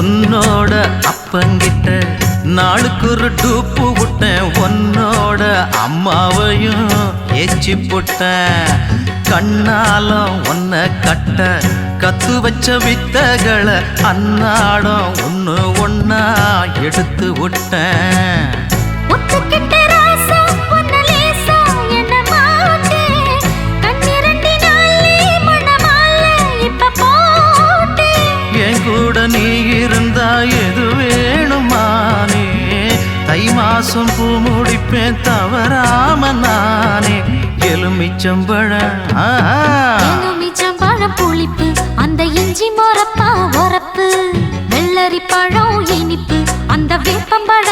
உன்னோட அப்பங்கிட்ட நாளுக்கு ஒரு டூப்பு விட்டேன் உன்னோட அம்மாவையும் ஏச்சி போட்டேன். கண்ணாலும் உன்னை கட்ட கத்து வச்ச வித்தகளை அன்னாடம் ஒன்று ஒன்னா எடுத்து விட்டேன். கூட நீ இருந்தா எது வேணுமானே? தை மாசம் பூ முடிப்பேன் தவறாம நானே. எலுமிச்சம்பழம் எலுமிச்சம்பழம் புளிப்பு அந்த இஞ்சி மொரப்பா ஒரப்பு வெள்ளரி பழம் இனிப்பு அந்த வேப்பம்பழம்